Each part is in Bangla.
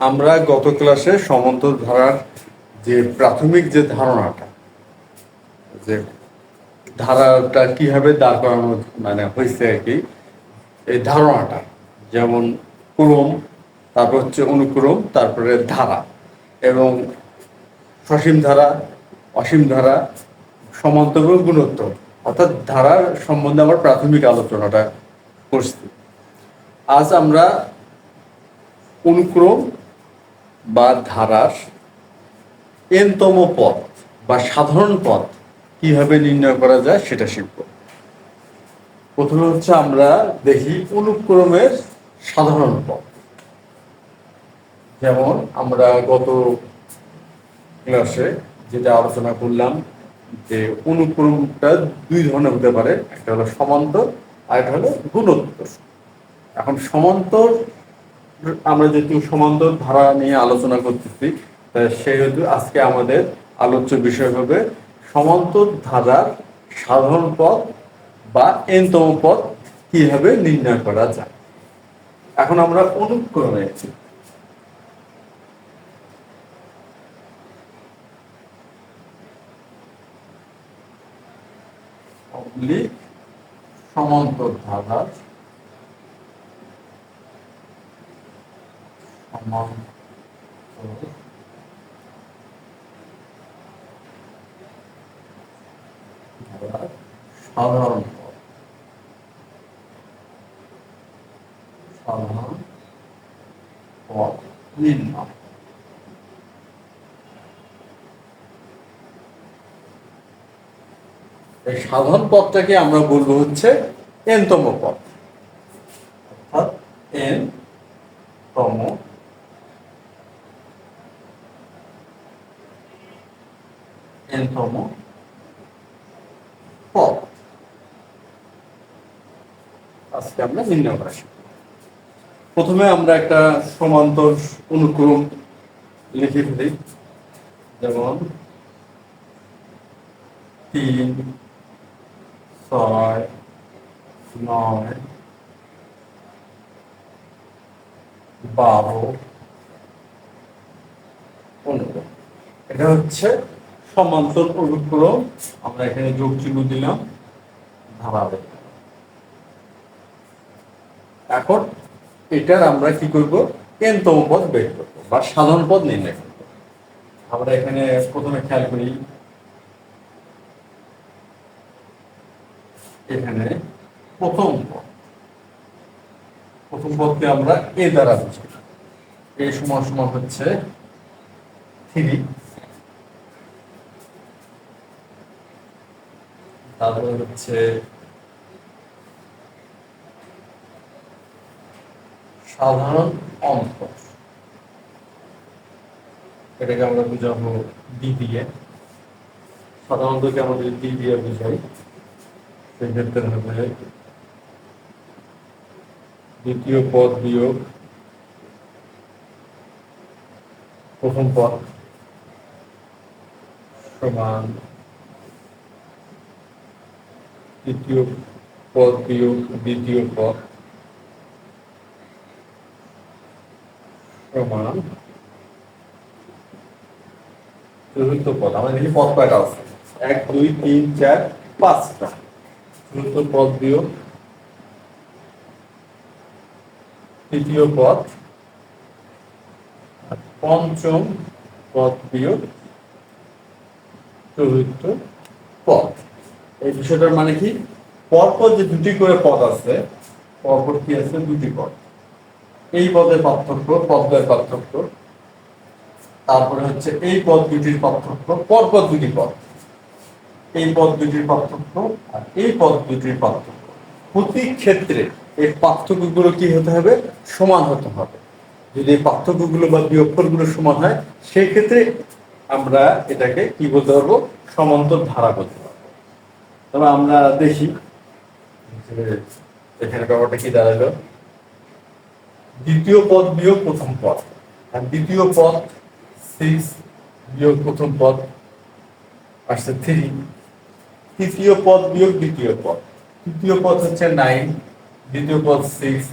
আমরা গত ক্লাসে সমান্তর ধারার যে প্রাথমিক যে ধারণাটা, যে ধারাটা কীভাবে দাঁড় করানো মানে হয়েছে আর কি, এই ধারণাটা, যেমন ক্রম তারপর হচ্ছে অনুক্রম তারপরে ধারা এবং সসীম ধারা, অসীম ধারা সমান্তর গুণোত্তর। অর্থাৎ ধারার সম্বন্ধে আমার প্রাথমিক আলোচনাটা করছি। আজ আমরা অনুক্রম বা ধারার এনতম পথ বা সাধারণ পদ কীভাবে নির্ণয় করা যায় সেটা শিখব। প্রথমে হচ্ছে আমরা দেখি অনুক্রমের সাধারণ পথ। যেমন আমরা গত ক্লাসে যেটা আলোচনা করলাম যে অনুক্রমটা দুই ধরনের হতে পারে, একটা হলো সমান্তর আর একটা হলো গুণোত্তর। এখন সমান্তর আমরা যেহেতু সমান্তর ধারা নিয়ে আলোচনা করতেছি সেহেতু আজকে আমাদের আলোচ্য বিষয় হবে সমান্তর ধারার সাধারণ পদ বা এনতম পদ কীভাবে নির্ণয় করা যায়। এখন আমরা অনুক্রমে সমান্তর সমান্তর সমান্তর ধারার সাধারণ সাধারণ নির্ণয় এই সাধারণ পদটাকে আমরা বলব হচ্ছে এনতম পথ। অর্থাৎ এন তম এনতম পদ আজকে আমরা নির্ণয় করা শিখব প্রথমে আমরা একটা সমান্তর অনুক্রম লিখে ফেলি। যেমন তিন ছয় নয় বারো পনেরো। এটা হচ্ছে সমান্তর অনুক্রম আমরা এখানে যোগ চিহ্ন দিলাম, ধারাবাহিক। এখন এটার আমরা কি করব? এনতম পদ বের করব বা সাধারণ পদ নির্ণয় করব। আমরা এখানে প্রথমে খেয়াল করি, এখানে প্রথম পদ। প্রথম পদকে আমরা এ দ্বারা বুঝি। এ সমান সমান হচ্ছে থ্রি। তারপরে হচ্ছে সাধারণ অন্তর। এটাকে আমরা বুঝাবো ডি দিয়ে। সাধারণতকে আমরা যদি ডি দিয়ে বুঝাই, সেক্ষেত্রে হবে দ্বিতীয় পদ বিয়োগ প্রথম পদ সমান তৃতীয় পদ বিয়োগ দ্বিতীয় পদ। সমান চতুর্থ পদ, আমাদের দেখি পদ কয়টা আছে? এক, দুই, তিন, চার, পাঁচটা। চতুর্থ পদ বিয়োগ। তৃতীয় পদ। পঞ্চম পদ বিয়োগ। চতুর্থ পদ। এই বিষয়টার মানে কি? পরপর যে দুটি করে পদ আছে পরপর কি আছে? দুটি পদ। এই পদের পার্থক্য পদ্মের পার্থক্য। তারপরে হচ্ছে এই পদ দুটির পার্থক্য পরপর দুটি পদ। এই পদ দুটির পার্থক্য আর এই পদ দুটির পার্থক্য। প্রতি ক্ষেত্রে এই পার্থক্যগুলো কি হতে হবে? সমান হতে হবে। যদি এই পার্থক্যগুলো বা বিয়োগফলগুলো সমান হয়, সেই ক্ষেত্রে আমরা এটাকে কি বলতে পারব? সমান্তর ধারা বলতে তবে আমরা দেখি। এখানে ব্যাপারটা কি দাঁড়াল? দ্বিতীয় পদ বিয়োগ প্রথম পদ। আর দ্বিতীয় পদ সিক্স বিয়োগ প্রথম পদ আসছে থ্রি তৃতীয় পদ বিয়োগ দ্বিতীয় পদ। তৃতীয় পদ হচ্ছে নাইন দ্বিতীয় পদ সিক্স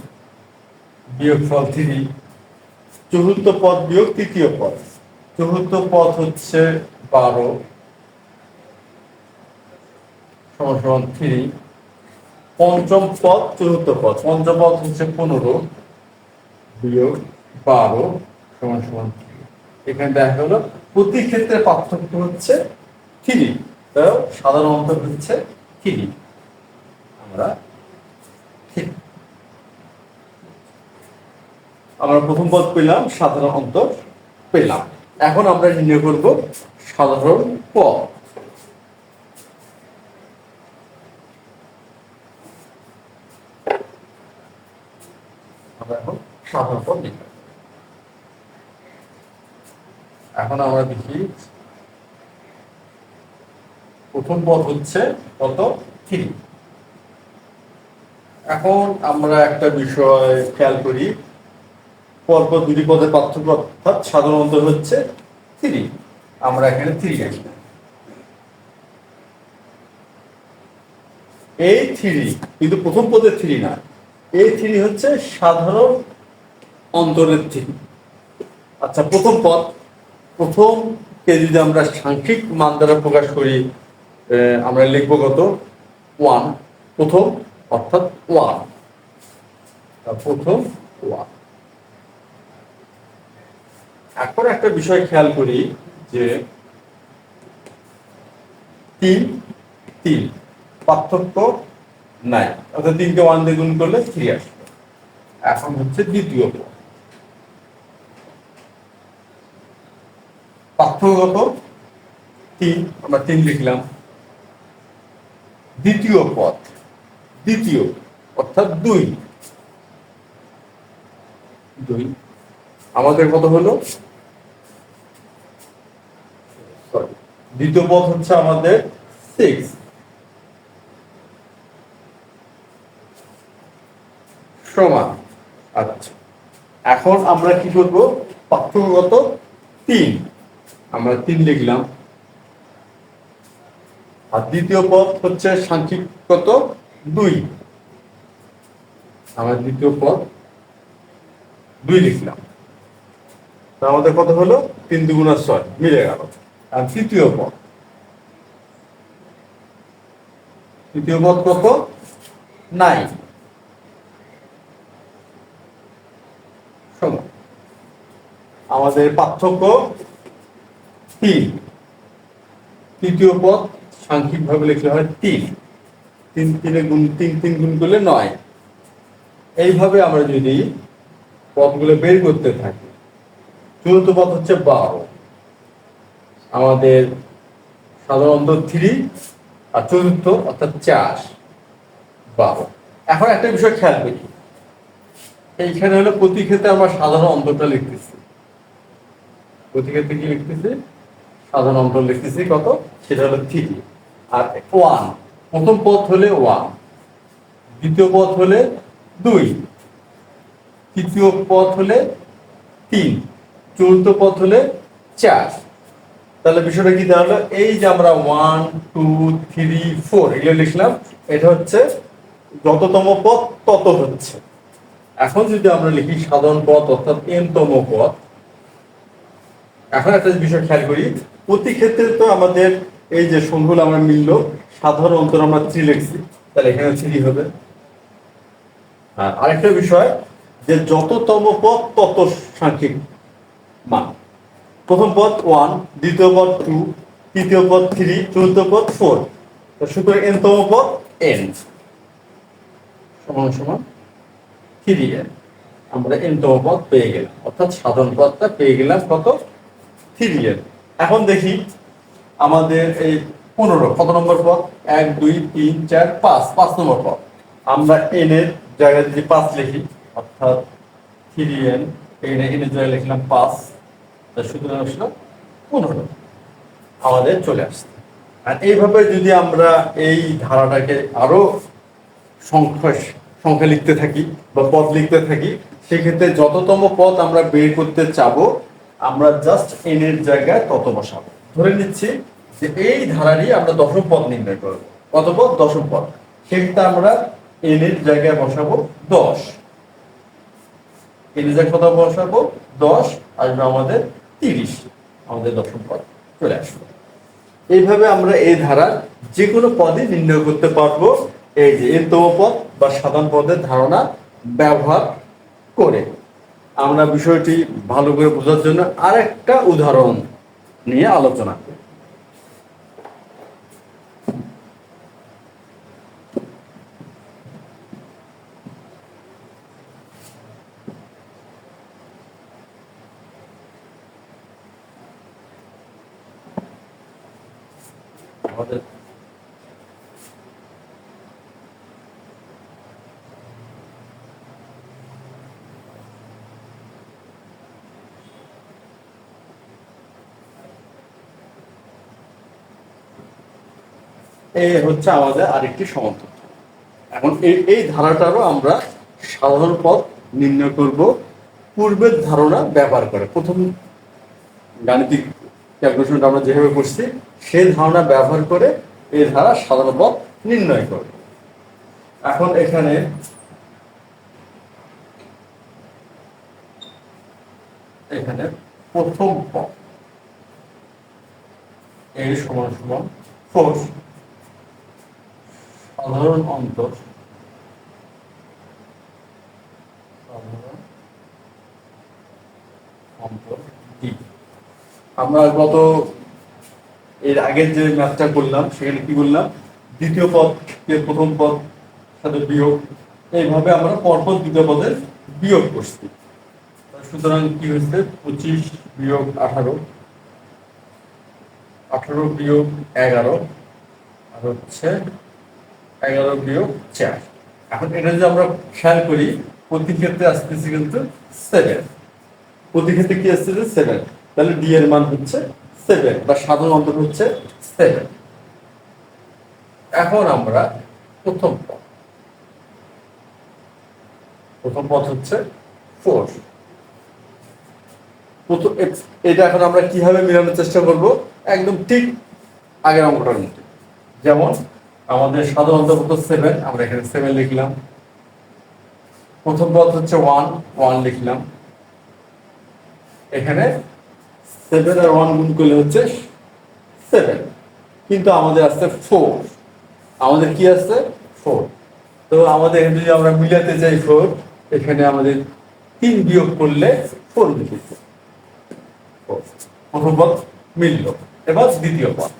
বিয়োগ ফল থ্রি চতুর্থ পদ বিয়োগ তৃতীয় পদ। চতুর্থ পদ হচ্ছে বারো। সমান থ্রি পঞ্চম পদ, চতুর্থ পদ। পঞ্চম পদ হচ্ছে পনেরো, বিয়োগ বারো, সমান সমান এখানে দেখা হলো প্রতি ক্ষেত্রে পার্থক্য হচ্ছে থ্রি সাধারণ হচ্ছে থ্রি আমরা আমরা প্রথম পদ পেলাম, সাধারণ অন্তর পেলাম। এখন আমরা নির্ণয় করব সাধারণ পদ। আমরা এখন নির্ণয় করব। এখন আমরা দেখি প্রথম পদ হচ্ছে কত থ্রি। এখন আমরা একটা বিষয় খেয়াল করি, পরপর দুটি পদের পার্থক্য অর্থাৎ সাধারণ অন্তর হচ্ছে থ্রি। আমরা এখানে থ্রি লিখলাম এই থ্রি কিন্তু প্রথম পদের থ্রি না। এই থ্রি হচ্ছে সাধারণ অন্তরের থ্রি। আচ্ছা প্রথম পদ। প্রথমকে যদি আমরা সাংখ্যিক মান দ্বারা প্রকাশ করি আমরা লিখব কত? ওয়ান। প্রথম, অর্থাৎ ওয়ান। প্রথম ওয়ান। এখন একটা বিষয় খেয়াল করি যে তিন তিন। পার্থক্য নাই। অর্থাৎ তিনকে ওয়ান দিয়ে গুণ করলে থ্রি আসবে। এখন হচ্ছে দ্বিতীয় পদ। পার্থক্যগত তিন। আমরা তিন লিখলাম। দ্বিতীয় পদ। দ্বিতীয়, অর্থাৎ দুই। দুই। আমাদের কত হলো? দ্বিতীয় পথ হচ্ছে আমাদের সিক্স সমান আচ্ছা। এখন আমরা কি করব? পার্থক্যগত তিন। আমরা তিন লিখলাম। আর দ্বিতীয় পদ হচ্ছে সাংখ্যিকগত দুই। আমরা দ্বিতীয় পদ দুই লিখলাম। আমাদের কত হলো? তিন দুগুণা ছয়। মিলে গেল। আর তৃতীয় পদ। তৃতীয় পদ কত? নাই আমাদের পার্থক্য তিন তৃতীয় পদ সাংখ্যিক ভাবে লিখলে হয় তিন তিন তিনে গুণ, তিন তিন গুণ করলে নয়। এইভাবে আমরা যদি পদগুলো বের করতে থাকি, চতুর্থ পদ হচ্ছে বারো। আমাদের সাধারণত থ্রি আর চতুর্থ অর্থাৎ চার, বারো। এখন একটা বিষয় খেয়াল করি। এইখানে হলো প্রতি ক্ষেত্রে আমরা সাধারণ অন্তরটা লিখতেছি। প্রতি ক্ষেত্রে কি লিখতেছি? সাধারণ অন্তর লিখতেছি কত? সেটা হলো থ্রি আর ওয়ান প্রথম পথ হলে ওয়ান দ্বিতীয় পথ হলে দুই, তৃতীয় পথ হলে তিন, চতুর্থ পথ হলে চার। তাহলে বিষয়টা কি দাঁড়াল এই যে আমরা ওয়ান টু থ্রি ফোর এগুলো লিখলাম, এটা হচ্ছে যততম পথ তত হচ্ছে। এখন যদি আমরা লিখি সাধারণ পথ অর্থাৎ এন তম পদ এখন একটা বিষয় খেয়াল করি, প্রতি ক্ষেত্রে তো আমাদের এই যে সংখ্যাগুলো আমরা মিলল, সাধারণ অন্তর আমরা থ্রি লিখছি, তাহলে এখানে থ্রি হবে। আর আরেকটা বিষয় যে যততম পদ তত সাংখ্যিক মান। প্রথম পদ ওয়ান দ্বিতীয় পদ টু তৃতীয় পদ থ্রি চতুর্থ পদ ফোর সুতরাং এন তম পদ এন সমান সমান। থ্রি এন আমরা এন তম পদ পেয়ে গেলাম। অর্থাৎ সাধারণ পদটা পেয়ে গেলাম কত? থ্রি এন এখন দেখি আমাদের এই পনেরো, কত নম্বর পদ এক, দুই, তিন, চার, পাঁচ পাঁচ নম্বর পদ আমরা এন এর জায়গায় যদি পাঁচ লিখি, অর্থাৎ থ্রি এন এন এর জায়গায় লিখলাম পাঁচ, তা সুতরাং আসলো পনেরো। আমাদের চলে আসছে। আর এইভাবে যদি আমরা এই ধারাটাকে আরও সংখ্যা সংখ্যা লিখতে থাকি বা পদ লিখতে থাকি, সেক্ষেত্রে যততম পদ আমরা বের করতে চাবো, আমরা জাস্ট এন এর জায়গায় তত বসাবো। ধরে নিচ্ছি যে এই ধারারই আমরা দশম পদ নির্ণয় করব কত পদ দশম পদ। সেক্ষেত্রে আমরা এন এর জায়গায় বসাবো দশ। এর যে কত বসাবো দশ, আসবে আমাদের তিরিশ, আমাদের দশম পদ চলে আসবে। এইভাবে আমরা এই ধারা যে কোনো পদই নির্ণয় করতে পারব। এই যে এন্তম পদ বা সাধারণ পদের ধারণা ব্যবহার করে। আমরা বিষয়টি ভালো করে বোঝার জন্য আরেকটা উদাহরণ নিয়ে আলোচনা করি আমাদের এই হচ্ছে আমাদের আরেকটি সমান্তর এখন এই এই ধারাটারও আমরা সাধারণ পথ নির্ণয় করব, পূর্বের ধারণা ব্যবহার করে। প্রথম গাণিতিক ক্যালকুলেশনটা আমরা যেভাবে করছি, সেই ধারণা ব্যবহার করে এই ধারা সাধারণ পথ নির্ণয় করব। এখন এখানে এখানে প্রথম পথ, এর সমান সমান সাধারণ ডি আমরা গত এর আগের যে ম্যাথটা করলাম সেখানে কি বললাম? দ্বিতীয় পদ প্রথম পদ, সাথে বিয়োগ। এইভাবে আমরা পরপর দ্বিতীয় পদের বিয়োগ করছি। সুতরাং কি হয়েছে? পঁচিশ বিয়োগ আঠারো আঠারো বিয়োগ এগারো, আর হচ্ছে এগারো বিয়োগ চার। এখন এটা যদি আমরা খেয়াল করি প্রতি ক্ষেত্রে আসতেছে কিন্তু সেভেন প্রতি ক্ষেত্রে কি আসতেছে সেভেন তাহলে ডি এর মান হচ্ছে সেভেন বা সাধারণ অন্তর হচ্ছে সেভেন এখন আমরা প্রথম পদ। প্রথম পদ হচ্ছে ফোর প্রথম এটা এখন আমরা কীভাবে মেলানোর চেষ্টা করব? একদম ঠিক আগের অঙ্কটার মতো যেমন আমাদের সাধারণত সেভেন আমরা এখানে সেভেন লিখলাম। প্রথম পদ হচ্ছে ওয়ান ওয়ান লিখলাম। এখানে সেভেন আর ওয়ান গুণ করলে হচ্ছে সেভেন কিন্তু আমাদের আসছে ফোর আমাদের কি আসছে ফোর তো আমাদের এখানে যদি আমরা মিলাতে চাই ফোর এখানে আমাদের তিন বিয়োগ করলে ফোর লিখেছে প্রথম পদ মিলল। এবার দ্বিতীয় পদ।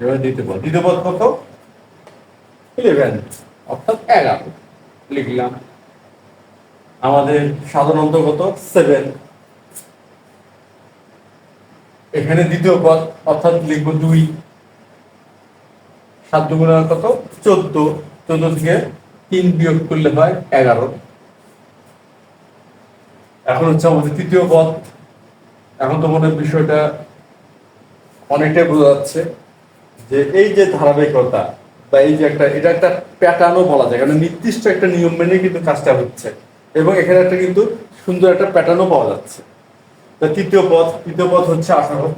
এবার দ্বিতীয় পদ দ্বিতীয় পদ কত? ইলেভেন অর্থাৎ এগারো। লিখলাম। আমাদের সাধারণত কত? সেভেন এখানে দ্বিতীয় পদ, অর্থাৎ লিখব দুই। সাত দুগুণা কত? চোদ্দ। চোদ্দ থেকে তিন বিয়োগ করলে হয় এগারো। এখন হচ্ছে আমাদের তৃতীয় পদ। এখন তো মনে বিষয়টা অনেকটাই বোঝা যাচ্ছে। যে এই যে ধারাবাহিকতা বা এই যে একটা, এটা একটা প্যাটার্নও বলা যায়, কারণ নির্দিষ্ট একটা নিয়ম মেনে কিন্তু কাজটা হচ্ছে। এবং এখানে একটা কিন্তু সুন্দর একটা প্যাটার্নও পাওয়া যাচ্ছে। তা তৃতীয় পথ তৃতীয় পথ হচ্ছে আঠারো।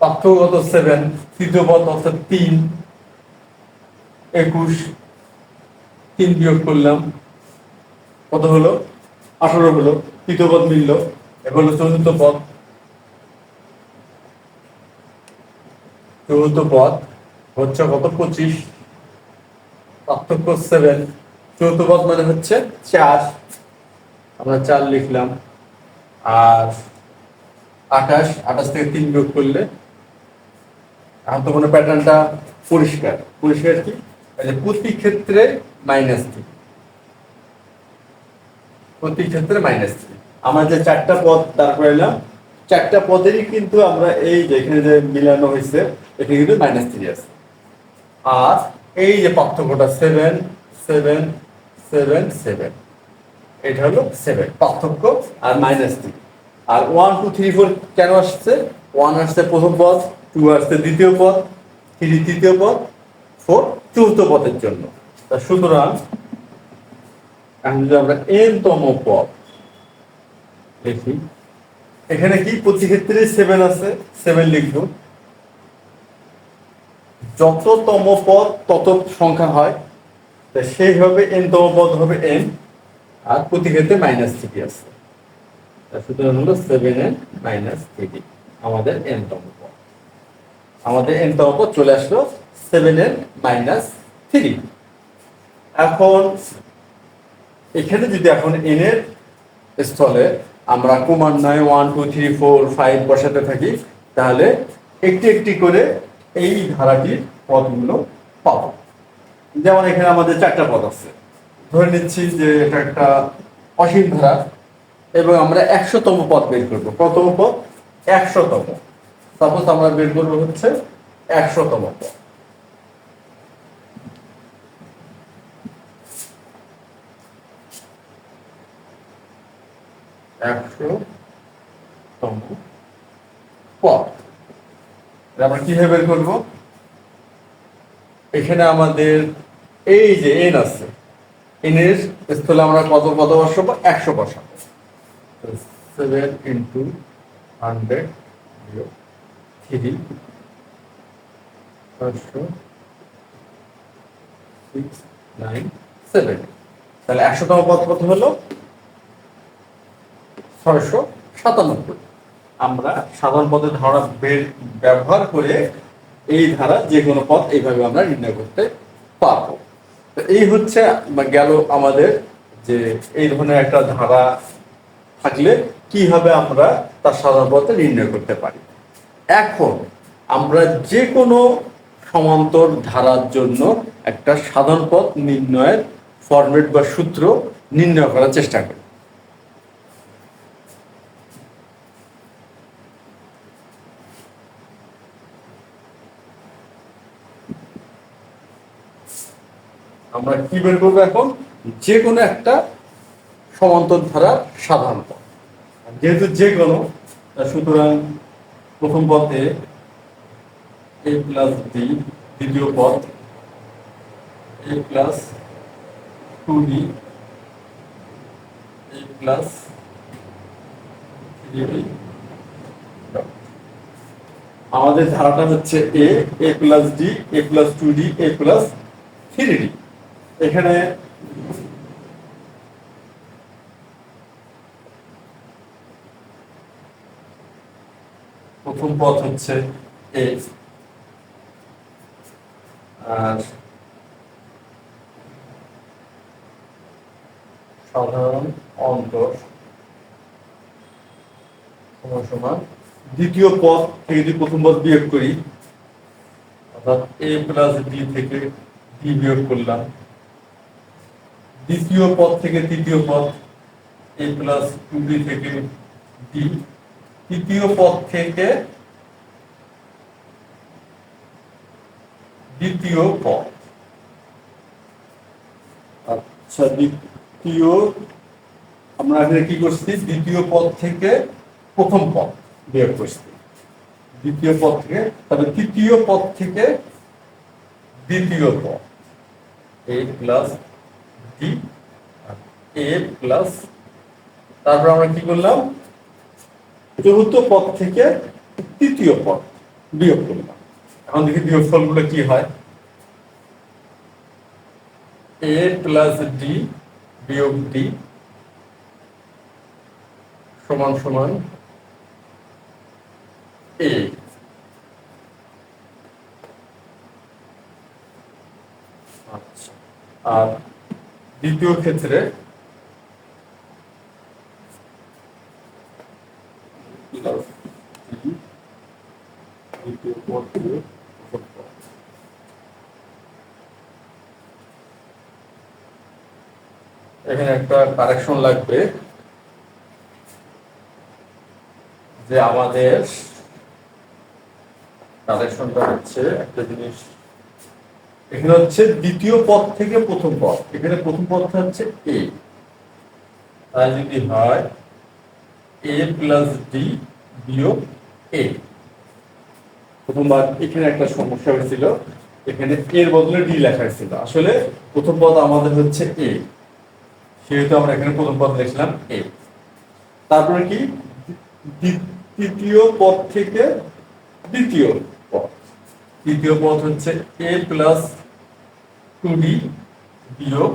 পাঠ্যগত সেভেন তৃতীয় পথ অর্থাৎ তিন, একুশ, তিন বিয়োগ করলাম, কত হলো? আঠারো হলো। তৃতীয় পদ মিলল। এবার হলো চতুর্থ পদ চতুর্থ পদ হচ্ছে কত? পঁচিশ। পার্থক্য সেভেন চতুর্থ পদ মানে হচ্ছে চার। আমরা চার লিখলাম। আর আঠাশ আঠাশ থেকে তিন বিয়োগ করলে এখন তো কোনো প্যাটার্নটা পরিষ্কার। পরিষ্কার কি? প্রতি ক্ষেত্রে মাইনাস থ্রি প্রতি ক্ষেত্রে মাইনাস থ্রি আমার যে চারটা পদ তারপরে এলাম চারটা পদেরই কিন্তু আমরা এই যে এখানে যে মিলানো হয়েছে এখানে কিন্তু মাইনাস থ্রি আছে। আর এই যে পার্থক্যটা সেভেন সেভেন সেভেন সেভেন এটা হলো সেভেন পার্থক্য আর মাইনাস থ্রি আর ওয়ান টু থ্রি ফোর কেন আসছে? ওয়ান আসছে প্রথম পদ টু আসছে দ্বিতীয় পদ থ্রি তৃতীয় পদ ফোর চতুর্থ পদের জন্য। তা সুতরাং, এখন যদি আমরা এন তম পদ দেখি এখানে কি প্রতি ক্ষেত্রে সেভেন আছে? সেভেন লিখব। যততম পদ, তত সংখ্যা হয়। তো সেইভাবে এন তম পদ হবে এন আর প্রতি ক্ষেত্রে মাইনাস থ্রি আছে সুতরাং হলো সেভেন এন মাইনাস থ্রি আমাদের এন তম পদ। আমাদের এন তম পদ চলে আসলো সেভেন এন মাইনাস থ্রি এখন, এখানে যদি এখন এন এর স্থলে আমরা ক্রমান্বয়ে one two three four five বসাতে থাকি, তাহলে একটি একটি করে এই ধারাটির পদগুলো পাবো। যেমন এখানে আমাদের চারটা পদ আছে। ধরে নিচ্ছি যে এটা একটা অসীম ধারা, এবং আমরা একশোতম পদ বের করব। কতম পদ একশোতম। সাপোজ আমরা বের করব হচ্ছে একশোতম পদ। একশো তম পদ আমরা কীভাবে বের করব? এখানে আমাদের এই যে এন আছে এন এর স্থলে আমরা কত কত বসাবো একশো বসাবো সেভেন ইন্টু হান্ড্রেড থ্রি পাঁচশো সিক্স নাইন সেভেন তাহলে একশোতম পদ কত হলো? ছয়শো সাতানব্বই। আমরা সাধারণ পদের ধারা ব্যবহার করে এই ধারা যে কোনো পদ এইভাবে আমরা নির্ণয় করতে পারব। তো এই হচ্ছে গেল আমাদের যে এই ধরনের একটা ধারা থাকলে কীভাবে আমরা তার সাধারণ পদে নির্ণয় করতে পারি। এখন আমরা যে কোনো সমান্তর ধারার জন্য একটা সাধারণ পদ নির্ণয়ের ফরম্যাট বা সূত্র নির্ণয় করার চেষ্টা করি। আমরা কি বের করব এখন? যে কোনো একটা সমান্তর ধারা সাধারণ পদ যেহেতু যে কোনো সুতরাং প্রথম পথে এ প্লাস ডি দ্বিতীয় পদ A plus two D A plus আমাদের ধারাটা হচ্ছে A A plus D A plus two D A plus three D এখানে প্রথম পথ হচ্ছে এ আর সাধারণ অন্তর সমান দ্বিতীয় পথ থেকে যদি প্রথম পথ বিয়োগ করি, অর্থাৎ এ প্লাস বি থেকে ডি বিয়োগ করলাম দ্বিতীয় পদ থেকে তৃতীয় পদ, এ প্লাস টু বি থেকে ডি তৃতীয় পদ থেকে দ্বিতীয় পদ। আচ্ছা দ্বিতীয়, আমরা এখানে কি করছি? দ্বিতীয় পদ থেকে প্রথম পদ বিয়োগ করছি। দ্বিতীয় পদ থেকে তবে তৃতীয় পদ থেকে দ্বিতীয় পদ। A plus D A plus তারপর আমরা কি করলাম? চতুর্থ পদ থেকে তৃতীয় পদ বিয়োগ করলাম। এখন দেখি বিয়োগ ফলগুলো কি হয়? এ প্লাস ডি বিয়োগ ডি সমান সমান এ আচ্ছা। আর দ্বিতীয় ক্ষেত্রে। এখানে একটা কারেকশন লাগবে যে আমাদের কারেকশনটা হচ্ছে একটা জিনিস এখানে হচ্ছে দ্বিতীয় পদ থেকে প্রথম পদ। এখানে প্রথম পদটা হচ্ছে এ তাই যদি হয় এ প্লাস ডি বিয়োগ এ প্রথমবার এখানে একটা সমস্যা হয়েছিল। এখানে এর বদলে ডি লেখা হয়েছিল। আসলে প্রথম পদ আমাদের হচ্ছে এ সেহেতু আমরা এখানে প্রথম পদ লিখলাম এ তারপরে কি? তৃতীয় পদ থেকে দ্বিতীয়। তৃতীয় পদ হচ্ছে এ প্লাস টু ডি বিয়োগ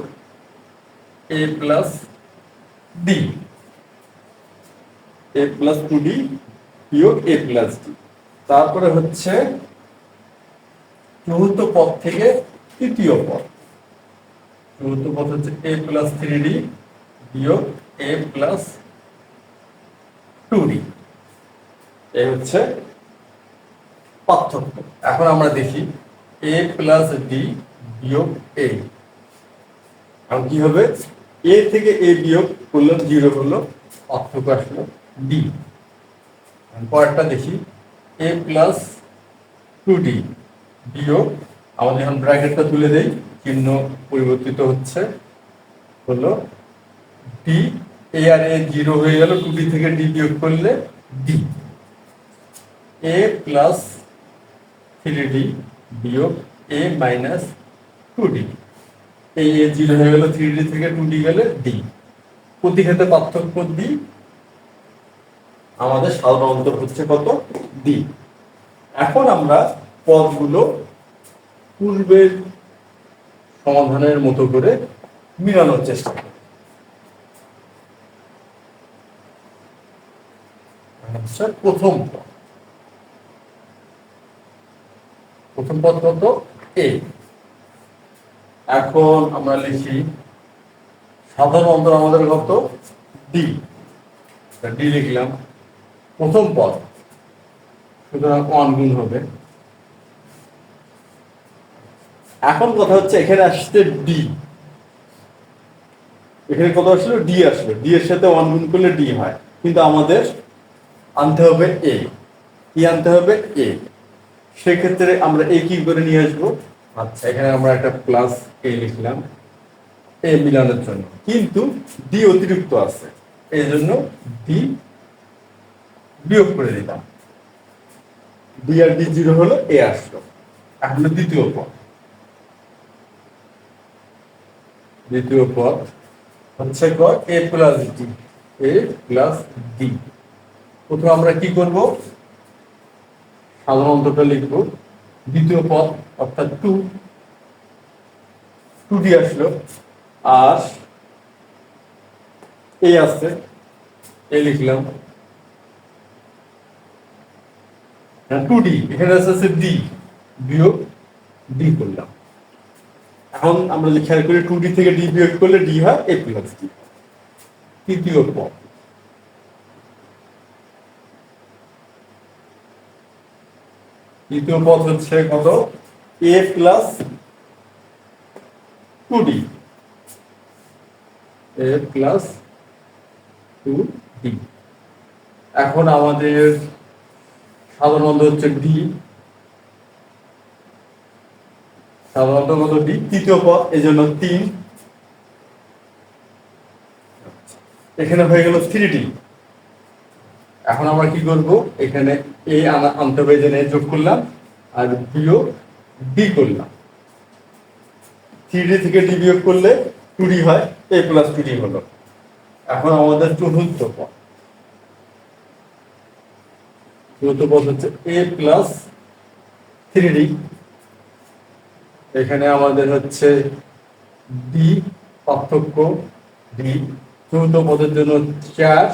A plus D A plus two D বিয়োগ এ প্লাস ডি তারপরে হচ্ছে চতুর্থ পদ থেকে তৃতীয় পদ। চতুর্থ পদ হচ্ছে এ প্লাস থ্রি ডি বিয়োগ এ প্লাস টু ডি এই হচ্ছে পার্থক্য। এখন আমরা দেখি এ প্লাস ডি বিয়োগ এ এখন কি হবে? এ থেকে এ বিয়োগ করলাম জিরো হলো পার্থক্য আসলো ডি পরেরটা দেখি। এ প্লাস টু ডি বিয়োগ, আমাদের এখন ব্র্যাকেটটা তুলে দেই, চিহ্ন পরিবর্তিত হচ্ছে, হলো D A R A zero হয়ে গেল টু ডি থেকে ডি বিয়োগ করলে D A plus three D বিয়োগ এ মাইনাস টু ডি এই এ জিরো হয়ে গেল থ্রি ডি থেকে টু ডি গেলে ডি প্রতি ক্ষেত্রে পার্থক্য ডি আমাদের সাধারণ অন্তর হচ্ছে কত? ডি এখন আমরা পদগুলো পূর্বের সমাধানের মতো করে মিলানোর চেষ্টা করি। আচ্ছা প্রথম পদ। প্রথম পদ কত? এ এখন আমরা লিখি, সাধারণ অন্তর আমাদের কত? ডি ডি লিখলাম। প্রথম পদ। সুতরাং ওয়ান গুণ হবে। এখন কথা হচ্ছে, এখানে আসছে ডি এখানে কত আসলো? ডি আসলো। ডি এর সাথে ওয়ান গুণ করলে ডি হয়। কিন্তু আমাদের আনতে হবে এ কি আনতে হবে? এ সেক্ষেত্রে আমরা এ কি করে নিয়ে আসব? আচ্ছা এখানে আমরা একটা প্লাস এ লিখলাম। এ মিলানোর জন্য। কিন্তু ডি অতিরিক্ত আছে। এই জন্য ডি বিয়োগ করে দিলাম। ডি আর ডি জিরো হলো এ আসলো। এখন দ্বিতীয় পদ। দ্বিতীয় পদ হচ্ছে A plus D A plus D প্রথমে আমরা কি করব? সাধারণতটা লিখব। দ্বিতীয় পদ, অর্থাৎ টু টু ডি আসলো। আর এ আছে। এ লিখলাম। টু ডি এখানে আছে ডি বিয়োগ ডি করলাম। এখন আমরা খেয়াল করি টু ডি থেকে ডি বিয়োগ করলে ডি হয় এ প্লাস ডি তৃতীয় পদ। তৃতীয় পদ হচ্ছে কত? A plus two D A plus two D এখন আমাদের সাধারণত হচ্ছে ডি সাধারণত কত? ডি তৃতীয় পদ এই জন্য তিন। এখানে হয়ে গেল থ্রি ডি এখন আমরা কি করব? এখানে এ আনা আনতে হবে যে যোগ করলাম আর বিয়োগ ডি করলাম। থ্রি ডি থেকে ডি বিয়োগ করলে টু হয় এ প্লাস টু ডি হলো। এখন আমাদের চতুর্থ পদ। চতুর্থ পদ হচ্ছে এ প্লাস থ্রি ডি এখানে আমাদের হচ্ছে ডি পার্থক্য ডি চতুর্থ পদের জন্য চার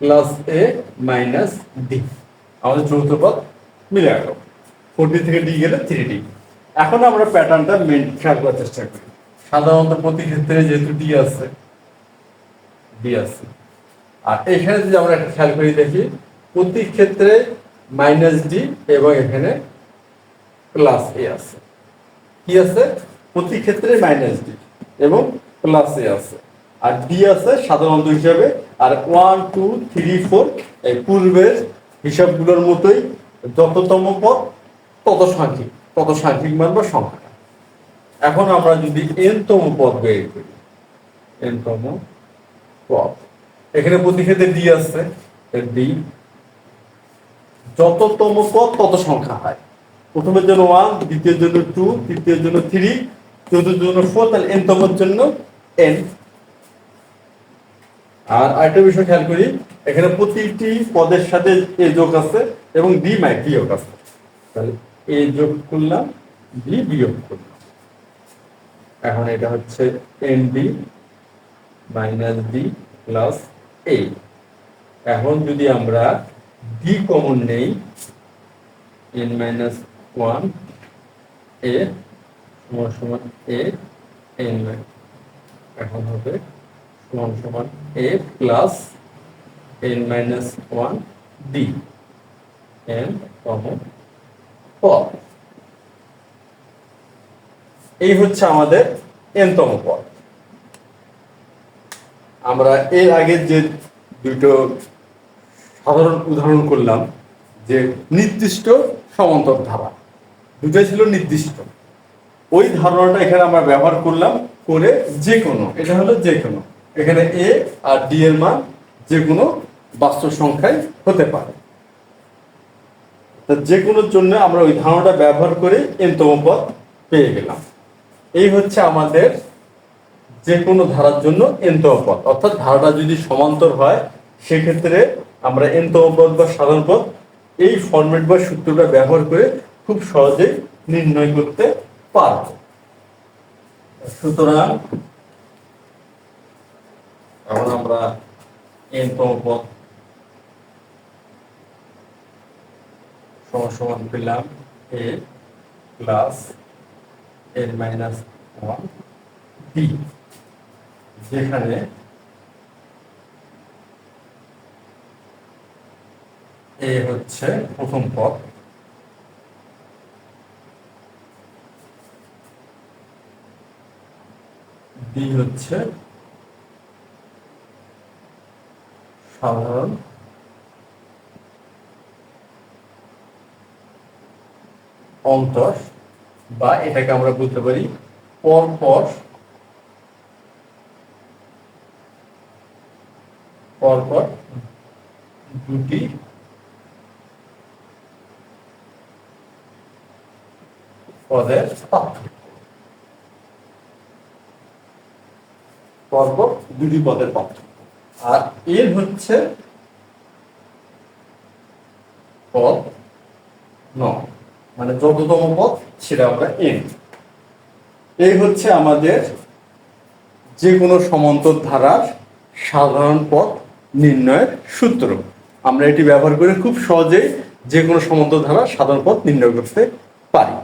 প্লাস এ মাইনাস ডি আমাদের চতুর্থ পদ মিলে গেল। ফোর ডি থেকে ডি গেলে থ্রি ডি এখন আমরা প্যাটার্নটা খেয়াল করার চেষ্টা করি। সাধারণত প্রতি ক্ষেত্রে যেহেতু ডি আছে ডি আছে। আর এখানে যদি আমরা একটা খেয়াল করি দেখি, প্রতি ক্ষেত্রে মাইনাস ডি এবং এখানে প্লাস এ আছে। কি আছে? প্রতি ক্ষেত্রে মাইনাস ডি এবং প্লাস এ আছে। আর ডি আছে সাধারণত হিসাবে, আর ওয়ান টু থ্রি ফোর এই পূর্বের হিসাবগুলোর মতোই যততম পদ তত সাংখ্যিক তত সাংখ্যিক মান বা সংখ্যা এখন আমরা যদি এনতম পদ বের করি এনতম পদ, এখানে প্রতি ক্ষেত্রে ডি আছে ডি যততম পদ তত সংখ্যা হয়। প্রথমের জন্য ওয়ান দ্বিতীয় জন্য টু তৃতীয়ের জন্য থ্রি চতুর্থের জন্য ফোর তাহলে এনতমের জন্য এন আর আরেকটা বিষয় খেয়াল করি, এখানে প্রতিটি পদের সাথে এ যোগ আছে এবং ডি মাই বিয়োগ আছে। তাহলে এ যোগ করলাম, বি বিয়োগ করলাম। এখন এটা হচ্ছে N B minus B plus A. এখন যদি আমরা ডি কমন নেই, এন মাইনাস ওয়ান, এ সমান এ, এন এখন হবে সমান সমান A plus N minus one D N common পদ। এই হচ্ছে আমাদের এনতম পদ। আমরা এর আগে যে দুটো সাধারণ উদাহরণ করলাম, যে নির্দিষ্ট সমান্তর ধারা, দুটোই ছিল নির্দিষ্ট। ওই ধারণাটা এখানে আমরা ব্যবহার করলাম করে যে কোনো, এটা হলো যে কোনো। এখানে এ আর ডি এর মান যে কোনো বাস্তব সংখ্যায় হতে পারে। যে কোনোর জন্য আমরা ওই ধারণাটা ব্যবহার করে এনতম পদ পেয়ে গেলাম। এই হচ্ছে আমাদের যে কোনো ধারার জন্য এনতম পদ। অর্থাৎ ধারাটা যদি সমান্তর হয়, সেক্ষেত্রে আমরা এনতম পদ বা সাধারণ পদ এই ফরম্যাট বা সূত্রটা ব্যবহার করে খুব সহজেই নির্ণয় করতে পারব। সুতরাং এখন আমরা এনতম পদ সমান সমান পেলাম A plus N minus one B যেখানে এ হচ্ছে প্রথম পদ। বি হচ্ছে সাধারণ অন্তর বা এটাকে আমরা বলতে পারি পরপর। পরপর দুটি। পদের পরপর দুটি পদের পার্থক্য। আর এর হচ্ছে পদ নয়। মানে যততম পদ, সেটা আমরা এন এই হচ্ছে আমাদের যে কোনো সমান্তর ধারার সাধারণ পথ নির্ণয়ের সূত্র। আমরা এটি ব্যবহার করে খুব সহজেই যে কোনো সমান্তর ধারার সাধারণ পথ নির্ণয় করতে পারি।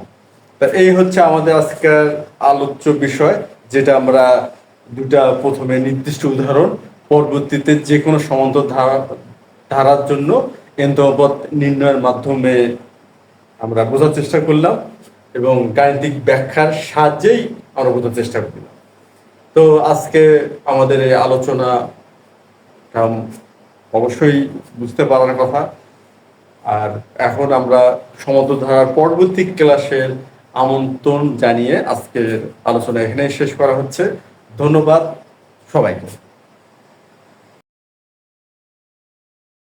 তা এই হচ্ছে আমাদের আজকের আলোচ্য বিষয়, যেটা আমরা দুটা প্রথমে নির্দিষ্ট উদাহরণ পরবর্তীতে যে কোনো সমান্তর ধারা ধারার জন্য এন্তপথ নির্ণয়ের মাধ্যমে আমরা বোঝার চেষ্টা করলাম এবং গাণিতিক ব্যাখ্যার সাহায্যেই আমরা বোঝার চেষ্টা করলাম। তো আজকে আমাদের এই আলোচনা অবশ্যই বুঝতে পারার কথা। আর এখন আমরা সমুদ্রধারার পরবর্তী ক্লাসের আমন্ত্রণ জানিয়ে আজকের আলোচনা এখানেই শেষ করা হচ্ছে। ধন্যবাদ সবাইকে।